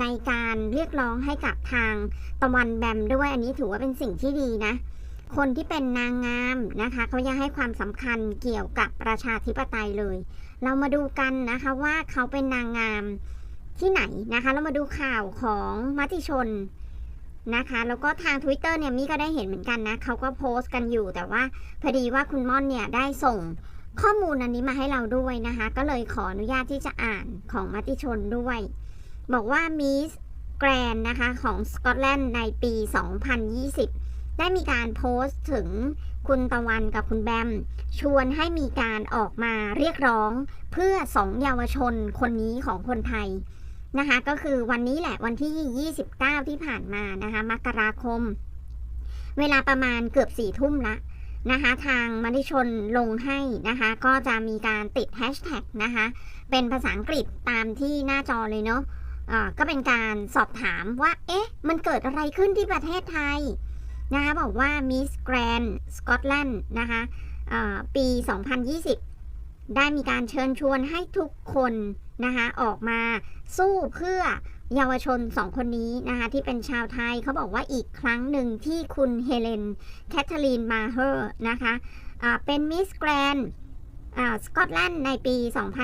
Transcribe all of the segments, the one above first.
ในการเรียกร้องให้กับทางตะวันแบมด้วยอันนี้ถือว่าเป็นสิ่งที่ดีนะ คนที่เป็นนางงามนะคะเขายังให้ความสำคัญเกี่ยวกับประชาธิปไตยเลย เรามาดูกันนะคะว่าเขาเป็นนางงามที่ไหนนะคะ เรามาดูข่าวของมติชนนะคะ แล้วก็ทาง Twitter เนี่ยมี่ก็ได้เห็นเหมือนกันนะเขาก็โพสต์กันอยู่ แต่ว่าพอดีว่าคุณม่อนเนี่ยได้ส่งข้อมูลอันนี้มาให้เราด้วยนะคะ ก็เลยขออนุญาตที่จะอ่านของมติชนด้วย บอกว่ามิสแกรนนะคะของสกอตแลนด์ในปี 2020 ได้มีการโพสต์ถึงคุณตะวันกับคุณแบม ชวนให้มีการออกมาเรียกร้องเพื่อสองเยาวชนคนนี้ของคนไทยนะคะ ก็คือวันนี้แหละวันที่ 29 ที่ผ่านมานะคะมกราคม เวลาประมาณเกือบสี่ทุ่มละนะคะทางมติชนลงให้นะคะ ก็จะมีการติดแฮชแท็กนะคะ เป็นภาษาอังกฤษตามที่หน้าจอเลยเนาะะ ก็เป็นการสอบถามว่า เอ๊ะ มันเกิดอะไรขึ้นที่ประเทศไทยนะคะบอกว่า Miss Grand Scotland นะคะปี 2020 ได้มีการเชิญชวนให้ทุกคนนะคะออกมาสู้เพื่อเยาวชนสองคนนี้นะคะที่เป็นชาวไทยเขาบอกว่าอีกครั้งหนึ่งที่คุณเฮเลนแคทเธอรีนมาเฮอร์นะคะะเป็นมิสแกรน สกอตแลนด์ในปี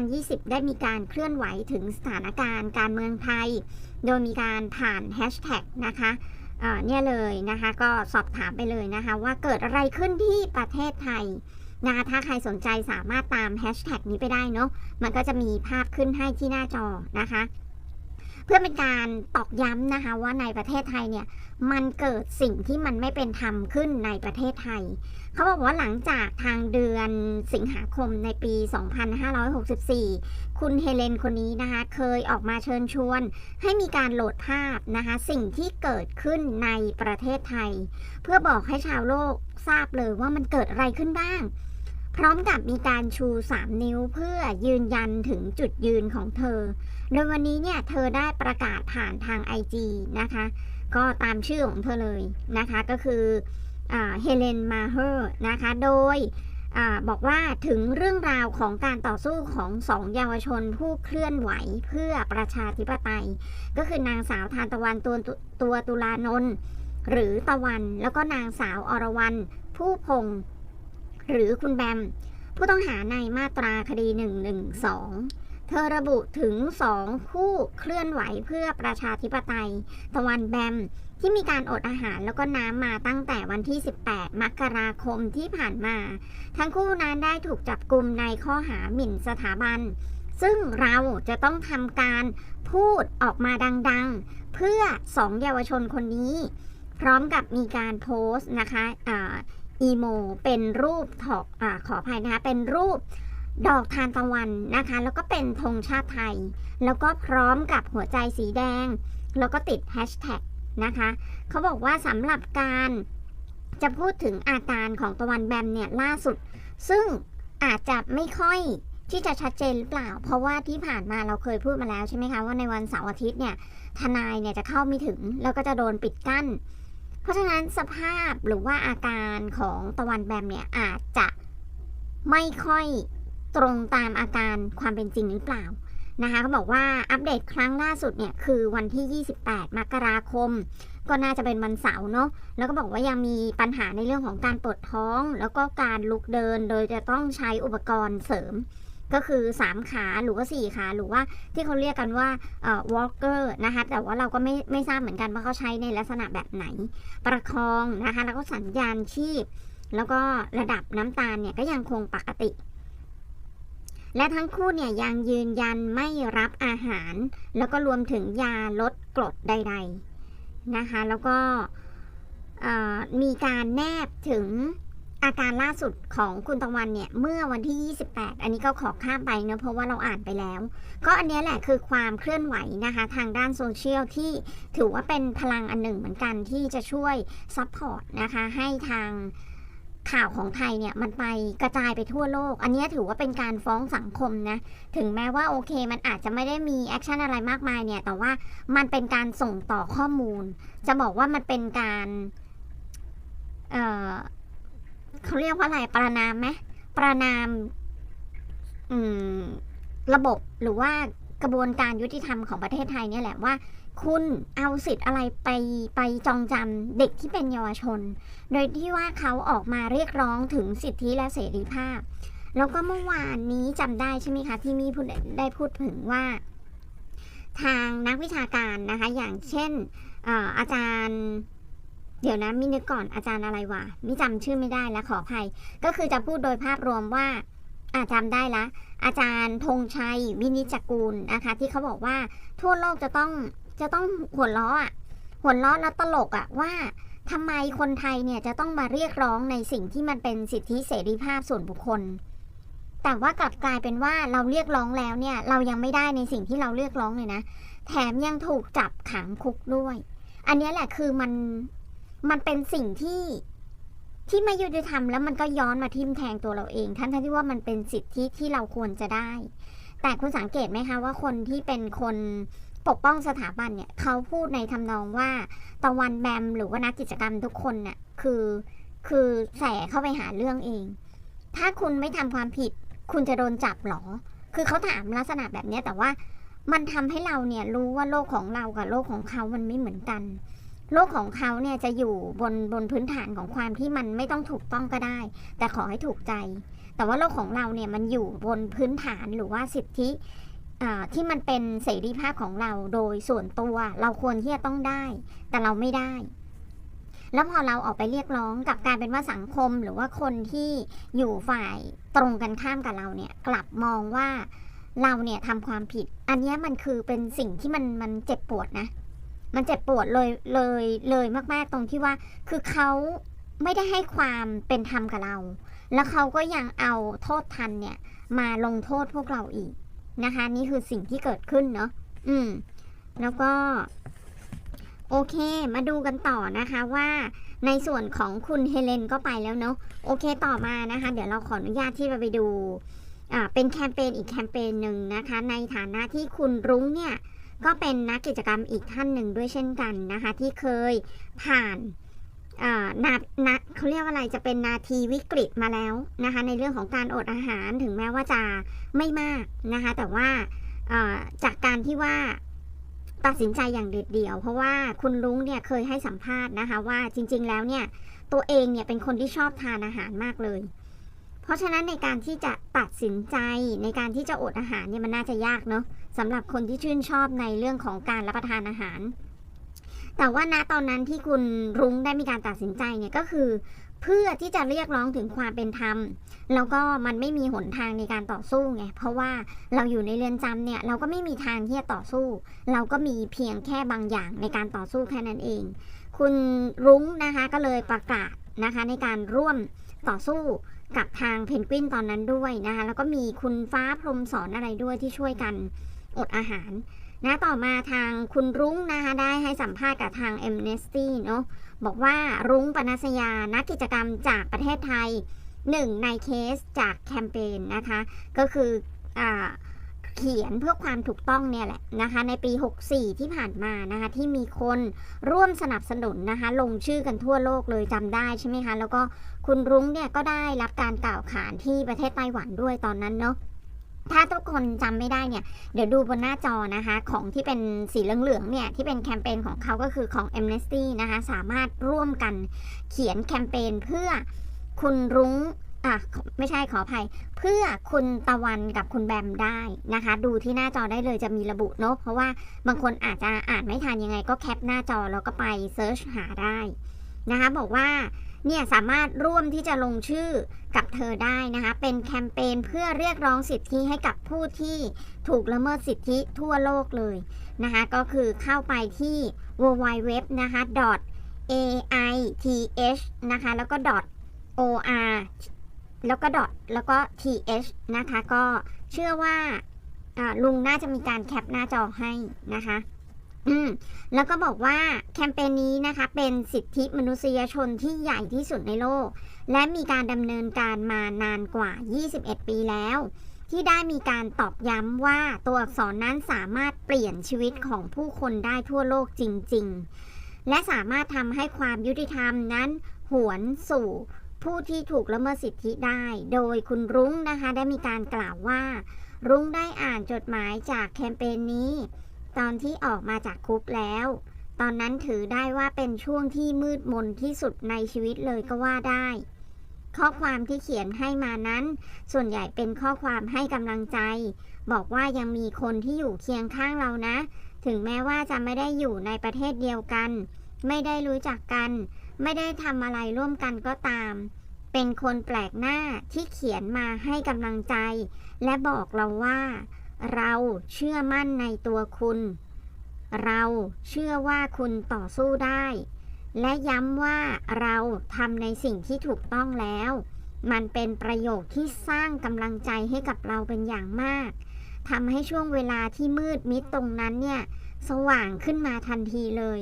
2020 ได้มีการเคลื่อนไหวถึงสถานการณ์การเมืองไทย โดยมีการผ่านแฮชแท็กนะคะเนี่ยเลยนะคะก็สอบถามไปเลยนะคะว่าเกิดอะไรขึ้นที่ประเทศไทยนะคะถ้าใครสนใจสามารถตามแฮชแท็กนี้ไปได้เนาะมันก็จะมีภาพขึ้นให้ที่หน้าจอนะคะ เพื่อเป็นการตอกย้ำนะคะว่าในประเทศไทยเนี่ย มันเกิดสิ่งที่มันไม่เป็นธรรมขึ้นในประเทศไทย เขาบอกว่าหลังจากทางเดือนสิงหาคมในปี 2564 คุณเฮเลนคนนี้นะคะ เคยออกมาเชิญชวน ให้มีการโหลดภาพนะคะ สิ่งที่เกิดขึ้นในประเทศไทย เพื่อบอกให้ชาวโลกทราบเลยว่ามันเกิดอะไรขึ้นบ้าง พร้อมกับมีการชู 3 นิ้วเพื่อยืนยันถึงจุดยืนของเธอ โดยวันนี้เนี่ยเธอได้ประกาศผ่านทาง IG นะคะ ก็ตามชื่อของเธอเลยนะคะก็คือเฮเลนมาเฮอร์นะคะโดยอบอกว่าถึงเรื่องราวของการต่อสู้ของสองเยาวชนผู้เคลื่อนไหวเพื่อประชาธิปไตย ก็คือนางสาวทานตะวันตัวตัวตุลานนท์หรือตะวันแล้วก็นางสาวอรวรรณผู้พงหรือคุณแบม ผู้ต้องหาในมาตราคดี 112 เธอระบุถึงสองผู้เคลื่อนไหวเพื่อประชาธิปไตย ตะวันแบมที่มีการอดอาหารแล้วก็น้ำมาตั้งแต่วันที่ 18 มกราคมที่ผ่านมา ทั้งคู่นั้นได้ถูกจับกลุ่มในข้อหาหมิ่นสถาบัน ซึ่งเราจะต้องทำการพูดออกมาดังๆ เพื่อสองเยาวชนคนนี้ พร้อมกับมีการโพสต์นะคะอาอีโมเป็นรูปถอกอขออภัยนะคะเป็นรูป ดอกทานตะวันนะคะ แล้วก็เป็นธงชาติไทย แล้วก็พร้อมกับหัวใจสีแดง แล้วก็ติดแฮชแท็กนะคะเขาบอกว่าสำหรับการจะพูดถึงอาการของตะวันแบมเนี่ยล่าสุด ซึ่งอาจจะไม่ค่อยที่จะชัดเจนหรือเปล่า เพราะว่าที่ผ่านมาเราเคยพูดมาแล้วใช่ไหมคะว่าในวันเสาร์อาทิตย์เนี่ยทนายเนี่ยจะเข้าไม่ถึง แล้วก็จะโดนปิดกั้น เพราะฉะนั้นสภาพหรือว่าอาการของตะวันแบมเนี่ยอาจจะไม่ค่อย ตรงตามอาการความเป็นจริงหรือเปล่านะคะเขาบอกว่าอัปเดตครั้งล่าสุดเนี่ยคือวันที่ 28 มกราคม ก็น่าจะเป็นวันเสาร์เนาะแล้วก็บอกว่ายังมีปัญหาในเรื่องของการปวดท้อง แล้วก็การลุกเดินโดยจะต้องใช้อุปกรณ์เสริม ก็คือ 3 ขาหรือว่า 4 ขาหรือว่าที่เขาเรียกกันว่าเอ่อ walker นะคะแต่ว่าเราก็ไม่ไม่ทราบเหมือนกันว่าเขาใช้ในลักษณะแบบไหน ประคองนะคะแล้วก็สัญญาณชีพ แล้วก็ระดับน้ำตาลเนี่ยก็ยังคงปกติ และทั้งคู่เนี่ยยังยืนยันไม่รับอาหาร แล้วก็รวมถึงยาลดกรดใด ๆนะคะ แล้วก็มีการแนบถึงอาการล่าสุดของคุณตะวันเนี่ย เมื่อวันที่ 28 อันนี้ก็ขอข้ามไปเนอะเพราะว่าเราอ่านไปแล้ว ก็อันนี้แหละคือความเคลื่อนไหวนะคะ ทางด้านโซเชียลที่ถือว่าเป็นพลังอันหนึ่งเหมือนกันที่จะช่วยซัพพอร์ตนะคะ ให้ทาง ข่าวของไทยเนี่ยมันไปกระจายไปทั่วโลก อันนี้ถือว่าเป็นการฟ้องสังคมนะ ถึงแม้ว่าโอเค มันอาจจะไม่ได้มีแอคชั่นอะไรมากมายเนี่ย แต่ว่ามันเป็นการส่งต่อข้อมูล จะบอกว่ามันเป็นการ เอ่อเขาเรียกว่าอะไร ประนามไหมประนาม อืม ระบบหรือว่ากระบวนการยุติธรรมของประเทศไทยเนี่ยแหละว่า คุณเอาสิทธิ์อะไรไปไปจองจำเด็กที่เป็นเยาวชน โดยที่ว่าเขาออกมาเรียกร้องถึงสิทธิและเสรีภาพ แล้วก็เมื่อวานนี้จำได้ใช่ไหมคะที่มีพูดได้พูดถึงว่า ทางนักวิชาการนะคะ อย่างเช่นออาจารย์ เดี๋ยวนะมินึกก่อนอาจารย์อะไรวะมิจำชื่อไม่ได้แล้วขออภัย ก็คือจะพูดโดยภาพรวมว่าอาจำได้ละ อาจารย์ธงชัยวินิจกูลนะคะ ที่เขาบอกว่าทั่วโลกจะต้อง จะต้องหัวล้ออะหัวล้อแล้วตลกอะว่าทำไมคนไทยเนี่ยจะต้องมาเรียกร้องในสิ่งที่มันเป็นสิทธิเสรีภาพส่วนบุคคล แต่ว่ากลับกลายเป็นว่าเราเรียกร้องแล้วเนี่ย เรายังไม่ได้ในสิ่งที่เราเรียกร้องเลยนะ แถมยังถูกจับขังคุกด้วย อันนี้แหละคือมันมันเป็นสิ่งที่ที่ไม่ยุติธรรมแล้วมันก็ย้อนมาทิ่มแทงตัวเราเองทั้งๆที่ว่ามันเป็นสิทธิที่เราควรจะได้ แต่คุณสังเกตไหมคะว่าคนที่เป็นคน ปกป้องสถาบันเนี่ยเขาพูดในทำนองว่าตะวันแบมหรือว่านักกิจกรรมทุกคนเนี่ยคือคือแสเข้าไปหาเรื่องเอง ถ้าคุณไม่ทำความผิด คุณจะโดนจับหรอ คือเขาถามลักษณะแบบนี้แต่ว่ามันทำให้เราเนี่ยรู้ว่าโลกของเรากับโลกของเขามันไม่เหมือนกัน โลกของเขาเนี่ยจะอยู่บนบนพื้นฐานของความที่มันไม่ต้องถูกต้องก็ได้ แต่ขอให้ถูกใจ แต่ว่าโลกของเราเนี่ยมันอยู่บนพื้นฐานหรือว่าสิทธิ ที่มันเป็นเสรีภาพของเราโดยส่วนตัว เราควรที่จะต้องได้ แต่เราไม่ได้ แล้วพอเราออกไปเรียกร้องกับกายเป็นว่าสังคมหรือว่าคนที่อยู่ฝ่ายตรงกันข้ามกับเราเนี่ย กลับมองว่าเราเนี่ยทำความผิด อันนี้มันคือเป็นสิ่งที่มันมันเจ็บปวดนะ มันเจ็บปวดเลยเลยเลยมากๆตรงที่ว่า คือเขาไม่ได้ให้ความเป็นธรรมกับเรา แล้วเขาก็ยังเอาโทษทันเนี่ยมาลงโทษพวกเราอีก นะคะ นี่คือสิ่งที่เกิดขึ้นเนาะอืม แล้วก็โอเค มาดูกันต่อนะคะว่าในส่วนของคุณเฮเลนก็ไปแล้วเนาะโอเคต่อมานะคะ เดี๋ยวเราขออนุญาตที่จะไปดูอ่าเป็นแคมเปญอีกแคมเปญหนึ่งนะคะ ในฐานะที่คุณรุ้งเนี่ยก็เป็นนักกิจกรรมอีกท่านหนึ่งด้วยเช่นกันนะคะ ที่เคยผ่าน นานาเขาเรียกว่าอะไรจะเป็นนาทีวิกฤตมาแล้วนะคะ ในเรื่องของการอดอาหารถึงแม้ว่าจะไม่มากนะคะ แต่ว่าอ่าจากการที่ว่าตัดสินใจอย่างเด็ดเดี่ยว เพราะว่าคุณลุงเนี่ยเคยให้สัมภาษณ์นะคะ ว่าจริง ๆ แล้วเนี่ยตัวเองเนี่ยเป็นคนที่ชอบทานอาหารมากเลย เพราะฉะนั้นในการที่จะตัดสินใจในการที่จะอดอาหารเนี่ยมันน่าจะยากเนาะสำหรับคนที่ชื่นชอบในเรื่องของการรับประทานอาหาร แต่ว่าณตอนนั้นที่คุณรุ้งได้มีการตัดสินใจเนี่ยก็คือ เพื่อที่จะเรียกร้องถึงความเป็นธรรม แล้วก็มันไม่มีหนทางในการต่อสู้ไงเพราะว่าเราอยู่ในเรือนจำเนี่ยเราก็ไม่มีทางที่จะต่อสู้ เราก็มีเพียงแค่บางอย่างในการต่อสู้แค่นั้นเอง คุณรุ้งนะคะก็เลยประกาศนะคะในการร่วมต่อสู้กับทางเพนกวินตอนนั้นด้วยนะคะแล้วก็มีคุณฟ้าพรมสอนอะไรด้วยที่ช่วยกันอดอาหาร นะต่อมาทางคุณรุ้งนะคะได้ให้สัมภาษณ์กับทาง a m n e s t y เนาะบอกว่ารุ้งปนัสยานักกิจกรรมจากประเทศไทยหนึ่งในเคสจากแคมเปญนะคะ ก็คืออเขียนเพื่อความถูกต้องเนี่ยแหละนะคะ ในปี 64 ที่ผ่านมานะคะที่มีคนร่วมสนับสนุนนะคะ ลงชื่อกันทั่วโลกเลยจำได้ใช่ไหมคะ แล้วก็คุณรุ้งเนี่ยก็ได้รับการกล่าวขานที่ประเทศไต้หวันด้วยตอนนั้นเนาะ ถ้าทุกคนจำไม่ได้เนี่ย เดี๋ยวดูบนหน้าจอนะคะ ของที่เป็นสีเหลืองๆเนี่ย ที่เป็นแคมเปญของเขาก็คือของ Amnesty นะคะ สามารถร่วมกันเขียนแคมเปญเพื่อคุณรุ้งอะไม่ใช่ขออภัย เพื่อคุณตะวันกับคุณแบมได้นะคะ ดูที่หน้าจอได้เลยจะมีระบุเนาะเพราะว่าบางคนอาจจะอ่านไม่ทันยังไง ก็แคปหน้าจอแล้วก็ไปเซิร์ชหาได้นะคะ บอกว่า เนี่ยสามารถร่วมที่จะลงชื่อกับเธอได้นะคะ เป็นแคมเปญเพื่อเรียกร้องสิทธิให้กับผู้ที่ถูกละเมิดสิทธิทั่วโลกเลยนะคะ ก็คือเข้าไปที่ www นะคะ .aith นะคะ แล้วก็ .or แล้วก็ dot แล้วก็ th นะคะ ก็เชื่อว่าอ่าลุงน่าจะมีการแคปหน้าจอให้นะคะ อืมแล้วก็บอกว่าแคมเปญนี้นะคะเป็นสิทธิมนุษยชนที่ใหญ่ที่สุดในโลก และมีการดำเนินการมานานกว่า 21 ปีแล้ว ที่ได้มีการตอกย้ำว่าตัวอักษรนั้นสามารถเปลี่ยนชีวิตของผู้คนได้ทั่วโลกจริง ๆ และสามารถทำให้ความยุติธรรมนั้น หวนสู่ผู้ที่ถูกละเมิดสิทธิได้ โดยคุณรุ้งนะคะได้มีการกล่าวว่า รุ้งได้อ่านจดหมายจากแคมเปญนี้ ตอนที่ออกมาจากคุกแล้ว ตอนนั้นถือได้ว่าเป็นช่วงที่มืดมนที่สุดในชีวิตเลยก็ว่าได้ ข้อความที่เขียนให้มานั้น ส่วนใหญ่เป็นข้อความให้กำลังใจ บอกว่ายังมีคนที่อยู่เคียงข้างเรานะ ถึงแม้ว่าจะไม่ได้อยู่ในประเทศเดียวกัน ไม่ได้รู้จักกัน ไม่ได้ทำอะไรร่วมกันก็ตามเป็นคนแปลกหน้าที่เขียนมาให้กำลังใจ และบอกเราว่า เราเชื่อมั่นในตัวคุณ เราเชื่อว่าคุณต่อสู้ได้ และย้ำว่าเราทำในสิ่งที่ถูกต้องแล้ว มันเป็นประโยคที่สร้างกำลังใจให้กับเราเป็นอย่างมากทำให้ช่วงเวลาที่มืดมิดตรงนั้นเนี่ย สว่างขึ้นมาทันทีเลย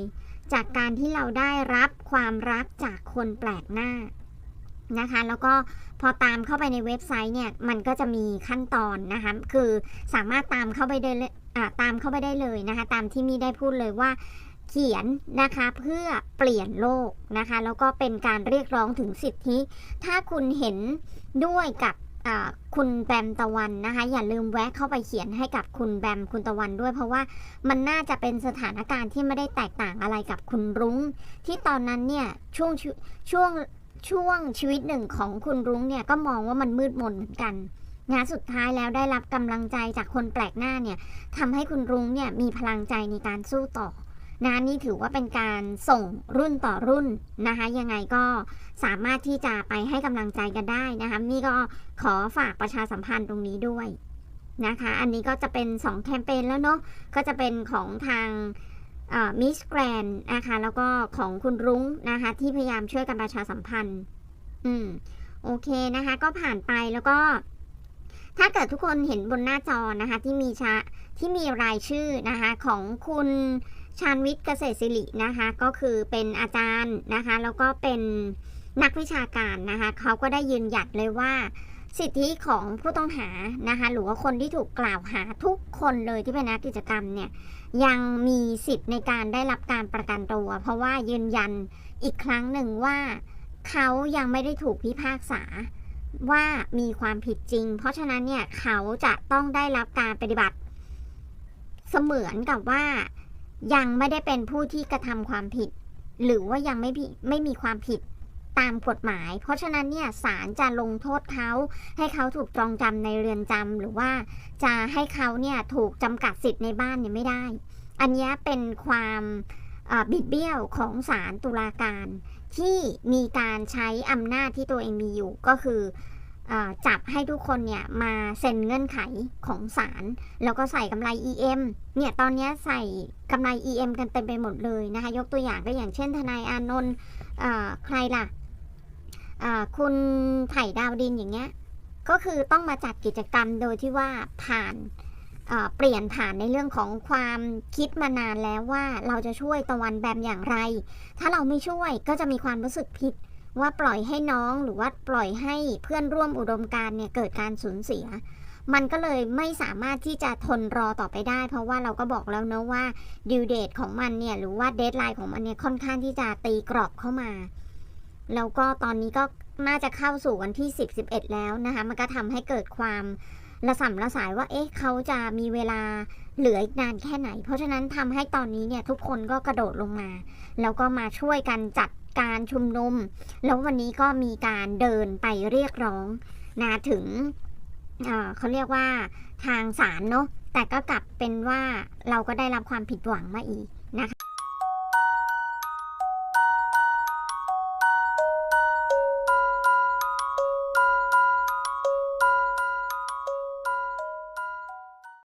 จากการที่เราได้รับความรักจากคนแปลกหน้านะคะ แล้วก็ พอตามเข้าไปในเว็บไซต์เนี่ยมันก็จะมีขั้นตอนนะคะคือสามารถตามเข้าไปได้เลยอ่าตามเข้าไปได้เลยนะคะ ตามที่มีได้พูดเลยว่าเขียนนะคะเพื่อเปลี่ยนโลกนะคะ แล้วก็เป็นการเรียกร้องถึงสิทธิ ถ้าคุณเห็นด้วยกับคุณแบมตะวันนะคะ อย่าลืมแวะเข้าไปเขียนให้กับคุณแบมคุณตะวันด้วย เพราะว่ามันน่าจะเป็นสถานการณ์ที่ไม่ได้แตกต่างอะไรกับคุณรุ้ง ที่ตอนนั้นเนี่ยช่วงช่วง ช่วงชีวิตหนึ่งของคุณรุ้งเนี่ยก็มองว่ามันมืดมนเหมือนกันงานสุดท้ายแล้วได้รับกำลังใจจากคนแปลกหน้าเนี่ยทำให้คุณรุ้งเนี่ยมีพลังใจในการสู้ต่อนะนี่ถือว่าเป็นการส่งรุ่นต่อรุ่นนะคะยังไงก็สามารถที่จะไปให้กำลังใจกันได้นะคะนี่ก็ขอฝากประชาสัมพันธ์ตรงนี้ด้วยนะคะ อันนี้ก็จะเป็น 2 แคมเปญแล้วเนาะก็จะเป็นของทาง มิสแกรนนะคะแล้วก็ของคุณรุ้งนะคะที่พยายามช่วยกันประชาสัมพันธ์ อืมโอเคนะคะก็ผ่านไปแล้วก็ ถ้าเกิดทุกคนเห็นบนหน้าจอนะคะที่มีชาที่มีรายชื่อนะคะของคุณชาญวิทย์เกษตรศิรินะคะก็คือเป็นอาจารย์นะคะแล้วก็เป็นนักวิชาการนะคะเขาก็ได้ยืนหยัดเลยว่า สิทธิของผู้ต้องหานะคะหรือว่าคนที่ถูกกล่าวหาทุกคนเลยที่เป็นนักกิจกรรมเนี่ยยังมีสิทธิ์ในการได้รับการประกันตัว เพราะว่ายืนยันอีกครั้งหนึ่งว่าเขายังไม่ได้ถูกพิพากษาว่ามีความผิดจริง เพราะฉะนั้นเนี่ยเขาจะต้องได้รับการปฏิบัติ เสมือนกับว่ายังไม่ได้เป็นผู้ที่กระทำความผิด หรือว่ายังไม่ผิไม่มีความผิด ตามกฎหมาย เพราะฉะนั้นเนี่ยศาลจะลงโทษเขาให้เขาถูกจองจำในเรือนจำหรือว่าจะให้เขาเนี่ยถูกจำกัดสิทธิ์ในบ้านเนี่ยไม่ได้ อันนี้เป็นความบิดเบี้ยวของศาลตุลาการ ที่มีการใช้อำนาจที่ตัวเองมีอยู่ก็คืออจับให้ทุกคนเนี่ยมาเซ็นเงื่อนไขของศาลแล้วก็ใส่กำไร EM เนี่ยตอนนี้ใส่กำไร EM กันเต็มไปหมดเลยนะคะ ยกตัวอย่างก็อย่างเช่นทนายอานนท์ใครล่ะ คุณไผ่ดาวดินอย่างเงี้ย ก็คือต้องมาจัดกิจกรรมโดยที่ว่าผ่านเปลี่ยนผ่านในเรื่องของความคิดมานานแล้วว่าเราจะช่วยตะวันแบมอย่างไร ถ้าเราไม่ช่วยก็จะมีความรู้สึกผิด ว่าปล่อยให้น้องหรือว่าปล่อยให้เพื่อนร่วมอุดมการเนี่ยเกิดการสูญเสีย มันก็เลยไม่สามารถที่จะทนรอต่อไปได้ เพราะว่าเราก็บอกแล้วเนะว่าดิวเดตของมันเนี่ยหรือว่าเดทไลน์ของมันเนี่ยค่อนข้างที่จะตีกรอบเข้ามา แล้วก็ตอนนี้ก็น่าจะเข้าสู่วันที่ 10 11 แล้วนะคะมันก็ทำให้เกิดความระสำระสายว่าเอ๊ะเขาจะมีเวลาเหลืออีกนานแค่ไหน เพราะฉะนั้นทำให้ตอนนี้เนี่ยทุกคนก็กระโดดลงมา แล้วก็มาช่วยกันจัดการชุมนุม แล้ววันนี้ก็มีการเดินไปเรียกร้องนะถึงเเขาเรียกว่าทางศาลเนาะแต่ก็กลับเป็นว่าเราก็ได้รับความผิดหวังมาอีกนะคะ